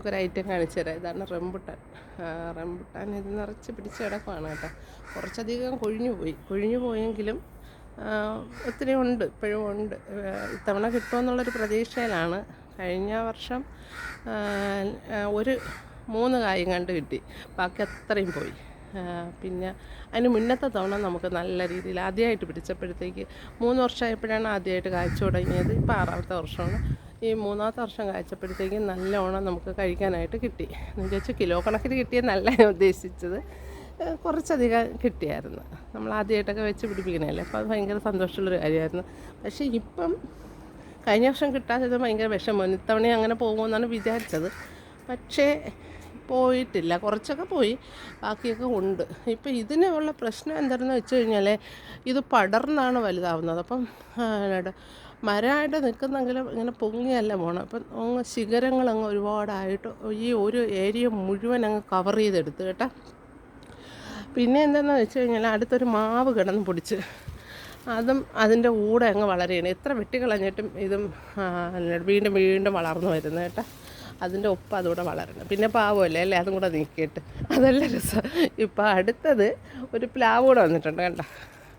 നിങ്ങൾക്കൊരു ഐറ്റം കാണിച്ചു തരാം. ഇതാണ് റംബുട്ടാൻ. റംബുട്ടാൻ ഇത് നിറച്ച് പിടിച്ച് കിടക്കുവാണ് കേട്ടോ. കുറച്ചധികം കൊഴിഞ്ഞു പോയി. കൊഴിഞ്ഞു പോയെങ്കിലും ഒത്തിരി ഉണ്ട് ഇപ്പോഴും ഉണ്ട്. ഇത്തവണ കിട്ടുമെന്നുള്ളൊരു പ്രതീക്ഷയിലാണ്. കഴിഞ്ഞ വർഷം ഒരു മൂന്ന് കായും കണ്ട് കിട്ടി. ബാക്കി അത്രയും പോയി. പിന്നെ അതിന് മുന്നത്തെ തവണ നമുക്ക് നല്ല രീതിയിൽ ആദ്യമായിട്ട് പിടിച്ചപ്പോഴത്തേക്ക് മൂന്ന് വർഷമായപ്പോഴാണ് ആദ്യമായിട്ട് കായ്ച്ചു തുടങ്ങിയത്. ഇപ്പോൾ ആറാമത്തെ വർഷമാണ്. ഈ മൂന്നാമത്തെ വർഷം നല്ല ഓണം നമുക്ക് കഴിക്കാനായിട്ട് കിട്ടി. എന്ന് വെച്ചാൽ കിലോ കണക്കിന് കിട്ടിയെന്നല്ല ഞാൻ ഉദ്ദേശിച്ചത്. കുറച്ചധികം കിട്ടിയായിരുന്നു. നമ്മൾ ആദ്യമായിട്ടൊക്കെ വെച്ച് പിടിപ്പിക്കണല്ലേ അപ്പോൾ അത് ഭയങ്കര സന്തോഷമുള്ളൊരു കാര്യമായിരുന്നു. പക്ഷേ ഇപ്പം കഴിഞ്ഞ വർഷം കിട്ടാത്തത് ഭയങ്കര വിഷമം. ഇത്തവണ അങ്ങനെ പോകുമെന്നാണ് വിചാരിച്ചത്. പക്ഷേ പോയിട്ടില്ല. കുറച്ചൊക്കെ പോയി. ബാക്കിയൊക്കെ ഉണ്ട്. ഇപ്പം ഇതിനുള്ള പ്രശ്നം എന്താണെന്ന് വെച്ച് കഴിഞ്ഞാൽ ഇത് പടർന്നാണ് വലുതാവുന്നത്. അപ്പം മരമായിട്ട് നിൽക്കുന്നെങ്കിലും ഇങ്ങനെ പൊങ്ങിയല്ല പോകണം അപ്പം അങ്ങ് ശിഖരങ്ങൾ അങ്ങ് ഒരുപാടായിട്ട് ഈ ഒരു ഏരിയ മുഴുവൻ അങ്ങ് കവർ ചെയ്തെടുത്ത് കേട്ടോ. പിന്നെ എന്താണെന്ന് വെച്ച് കഴിഞ്ഞാൽ അടുത്തൊരു മാവ് കിടന്ന് പൊടിച്ച്. അതും അതിന്റെ കൂടെ അങ്ങ് വളരുകയാണ് എത്ര വെട്ടിക്കളഞ്ഞിട്ടും ഇതും വീണ്ടും വീണ്ടും വളർന്നു വരുന്നത് കേട്ടോ. അതിന്റെ ഒപ്പം അതുകൂടെ വളരണം. പിന്നെ പാവമല്ലേ അല്ലേ? അതും കൂടെ നീക്കിയിട്ട്. അതല്ല രസം. ഇപ്പം അടുത്തത് ഒരു പ്ലാവ് കൂടെ വന്നിട്ടുണ്ട് കണ്ട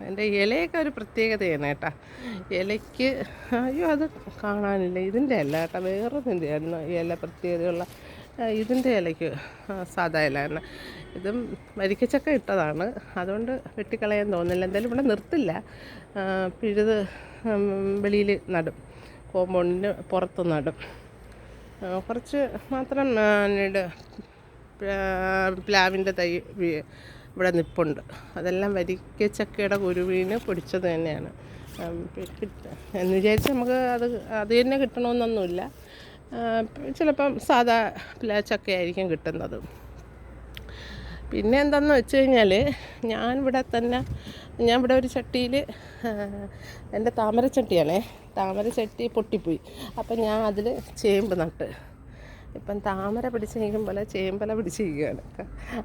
അതിന്റെ ഇലയൊക്കെ ഒരു പ്രത്യേകതയാണ് കേട്ടാ. ഇലയ്ക്ക് അയ്യോ അത് കാണാനില്ല. ഇതിന്റെ അല്ല കേട്ടോ വേറൊന്നിന്റെ ആയിരുന്നു ഇല പ്രത്യേകതയുള്ള ഇതിന്റെ ഇലയ്ക്ക് സാധാ ഇല തന്നെ. ഇതും വരിക്കച്ചക്ക ഇട്ടതാണ്. അതുകൊണ്ട് വെട്ടിക്കളയാൻ തോന്നില്ല എന്തായാലും ഇവിടെ നിർത്തില്ല. പിഴുത് വെളിയിൽ നടും. കോമ്പൗണ്ടിന് പുറത്ത് നടും. കുറച്ച് മാത്രം പിന്നീട് പ്ലാവിന്റെ തൈ ഇവിടെ നിപ്പുണ്ട്. അതെല്ലാം വരിക്കച്ചക്കയുടെ കുരുവീന് പൊടിച്ചത് തന്നെയാണ്. എന്ന് വിചാരിച്ച് നമുക്ക് അത് അത് തന്നെ കിട്ടണമെന്നൊന്നുമില്ല. ചിലപ്പം സാധാ ചക്കയായിരിക്കും കിട്ടുന്നത്. പിന്നെ എന്താണെന്ന് വെച്ച് കഴിഞ്ഞാൽ ഞാൻ ഇവിടെ തന്നെ ഞാൻ ഇവിടെ ഒരു ചട്ടിയിൽ എന്റെ താമരച്ചട്ടിയാണേ. താമരച്ചട്ടി താമര ചട്ടി പൊട്ടിപ്പോയി. അപ്പം ഞാൻ അതിൽ ചേമ്പ് നട്ട്. ഇപ്പം താമര പിടിച്ച് പിടിച്ചിരിക്കും പോലെ ചേമ്പല പിടിച്ച് പിടിച്ചിരിക്കുകയാണ്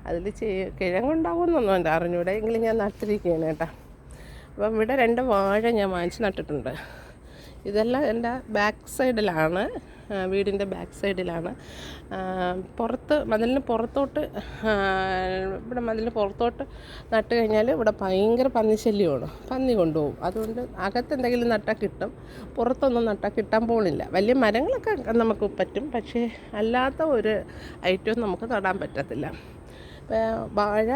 അതിൽ ചേ കിഴങ്ങുണ്ടാവുമെന്നൊന്നും എന്റെ അറിഞ്ഞൂടെ. എങ്കിലും ഞാൻ നട്ടിരിക്കുകയാണ് കേട്ടോ. അപ്പം ഇവിടെ രണ്ട് വാഴ ഞാൻ വാങ്ങിച്ച് നട്ടിട്ടുണ്ട്. ഇതെല്ലാം എന്റെ ബാക്ക് സൈഡിലാണ് വീടിന്റെ ബാക്ക് സൈഡിലാണ്. പുറത്ത് മതിലിന് പുറത്തോട്ട് ഇവിടെ മതിലിന് പുറത്തോട്ട് നട്ട് കഴിഞ്ഞാൽ ഇവിടെ ഭയങ്കര പന്നിശല്യമാണ് പന്നി കൊണ്ടുപോകും. അതുകൊണ്ട് അകത്ത് എന്തെങ്കിലും നട്ടാൽ കിട്ടും. പുറത്തൊന്നും നട്ടാൽ കിട്ടാൻ പോണില്ല. വലിയ മരങ്ങളൊക്കെ നമുക്ക് പറ്റും. പക്ഷേ അല്ലാത്ത ഒരു ഐറ്റവും നമുക്ക് നടാൻ പറ്റത്തില്ല. വാഴ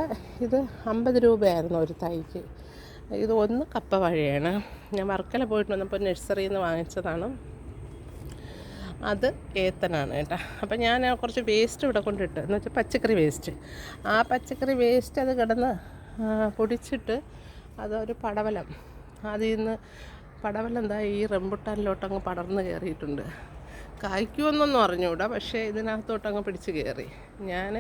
ഇത് അമ്പത് രൂപയായിരുന്നു ഒരു തൈക്ക്. ഇത് ഒന്ന് കപ്പ വാഴയാണ്. ഞാൻ വർക്കല പോയിട്ട് വന്നപ്പോൾ നഴ്സറിയിൽ നിന്ന് വാങ്ങിച്ചതാണ്. അത് ഏത്തനാണ് കേട്ടോ. അപ്പം ഞാൻ കുറച്ച് വേസ്റ്റ് ഇവിടെ കൊണ്ടിട്ട് എന്ന് വെച്ചാൽ പച്ചക്കറി വേസ്റ്റ്. ആ പച്ചക്കറി വേസ്റ്റ് അത് കിടന്ന് പൊടിച്ചിട്ട് അതൊരു പടവലം. അതിൽ നിന്ന് പടവലം എന്താ ഈ റംബുട്ടാനിലോട്ടങ്ങ് പടർന്ന് കയറിയിട്ടുണ്ട്. കായ്ക്കുമെന്നൊന്നും അറിഞ്ഞുകൂടാ പക്ഷേ ഇതിനകത്തോട്ടങ്ങ് പിടിച്ച് കയറി. ഞാൻ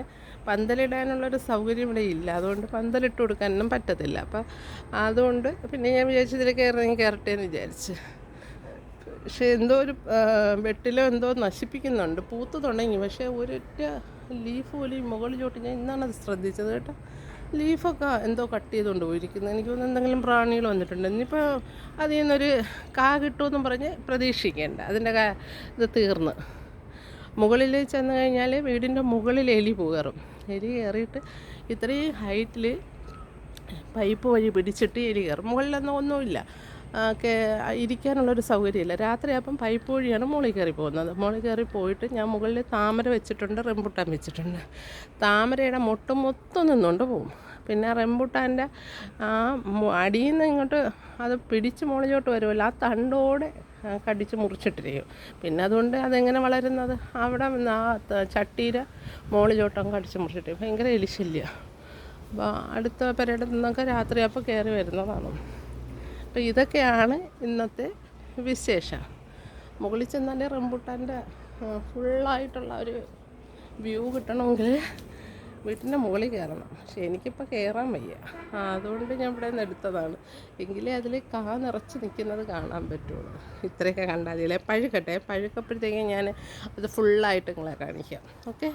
പന്തലിടാനുള്ളൊരു സൗകര്യം ഇവിടെ ഇല്ല. അതുകൊണ്ട് പന്തലിട്ട് കൊടുക്കാനൊന്നും പറ്റത്തില്ല. അപ്പം അതുകൊണ്ട് പിന്നെ ഞാൻ വിചാരിച്ചു ഇതിൽ കയറി കയറട്ടെ എന്ന് വിചാരിച്ച്. പക്ഷേ എന്തോ ഒരു വെട്ടിലോ എന്തോ നശിപ്പിക്കുന്നുണ്ട്. പൂത്ത് തുടങ്ങി. പക്ഷേ ഒരൊറ്റ ലീഫ് പോലും മുകളിലോട്ട് ഞാൻ ഇന്നാണ് അത് ശ്രദ്ധിച്ചത് കേട്ടോ. ലീഫൊക്കെ എന്തോ കട്ട് ചെയ്തുകൊണ്ട് പോയിരിക്കുന്നത് എനിക്ക് തോന്നുന്നു എന്തെങ്കിലും പ്രാണികൾ വന്നിട്ടുണ്ട്. ഇനിയിപ്പോൾ അതിൽ നിന്നൊരു കാ കിട്ടുമെന്നും പറഞ്ഞ് പ്രതീക്ഷിക്കേണ്ട. അതിന്റെ കാ ഇത് തീർന്ന്. മുകളിൽ ചെന്ന് കഴിഞ്ഞാൽ വീടിന്റെ മുകളിൽ എലി കയറും എലി കയറിയിട്ട് ഇത്രയും ഹൈറ്റിൽ പൈപ്പ് വഴി പിടിച്ചിട്ട് എലി കയറും. മുകളിലൊന്നും ഒന്നുമില്ല. ഇരിക്കാനുള്ളൊരു സൗകര്യമില്ല. രാത്രിയാകുമ്പം പൈപ്പ് വഴിയാണ് മുകളിൽ കയറി പോകുന്നത്. മുകളിൽ കയറി പോയിട്ട് ഞാൻ മുകളിൽ താമര വെച്ചിട്ടുണ്ട് റെമ്പുട്ടാൻ വെച്ചിട്ടുണ്ട്. താമരയുടെ മൊട്ട് മൊത്തം നിന്നുകൊണ്ട് പോകും. പിന്നെ റെമ്പുട്ടാന്റെ ആ അടിയിൽ നിന്ന് ഇങ്ങോട്ട് അത് പിടിച്ച് മുകളിലോട്ട് വരുമല്ലോ ആ തണ്ടോടെ കടിച്ച് മുറിച്ചിട്ടിരിക്കും. പിന്നെ അതുകൊണ്ട് അതെങ്ങനെ വളരുന്നത്? അവിടെ ആ ചട്ടിയുടെ മുകളിലോട്ടങ്ങ് കടിച്ച് മുറിച്ചിട്ട് ഭയങ്കര എലിശല്യ. അപ്പോൾ അടുത്ത പെരയുടെ നിന്നൊക്കെ രാത്രിയപ്പോൾ കയറി വരുന്നതാണ്. അപ്പോൾ ഇതൊക്കെയാണ് ഇന്നത്തെ വിശേഷം. മുകളിൽ ചെന്നാൽ റംബുട്ടാന്റെ ഫുള്ളായിട്ടുള്ള ഒരു വ്യൂ കിട്ടണമെങ്കിൽ വീട്ടിന്റെ മുകളിൽ കയറണം. പക്ഷേ എനിക്കിപ്പോൾ കയറാൻ വയ്യ. അതുകൊണ്ട് ഞാൻ ഇവിടെ നിന്ന് എടുത്തതാണ്. എങ്കിലേ അതിൽ കാ നിറച്ച് നിൽക്കുന്നത് കാണാൻ പറ്റുള്ളൂ. ഇത്രയൊക്കെ കണ്ടാൽ മതിയല്ലേ പഴുക്കട്ടെ പഴുക്കപ്പോഴത്തേക്കും ഞാൻ അത് ഫുള്ളായിട്ട് നിങ്ങളെ കാണിക്കാം. ഓക്കെ?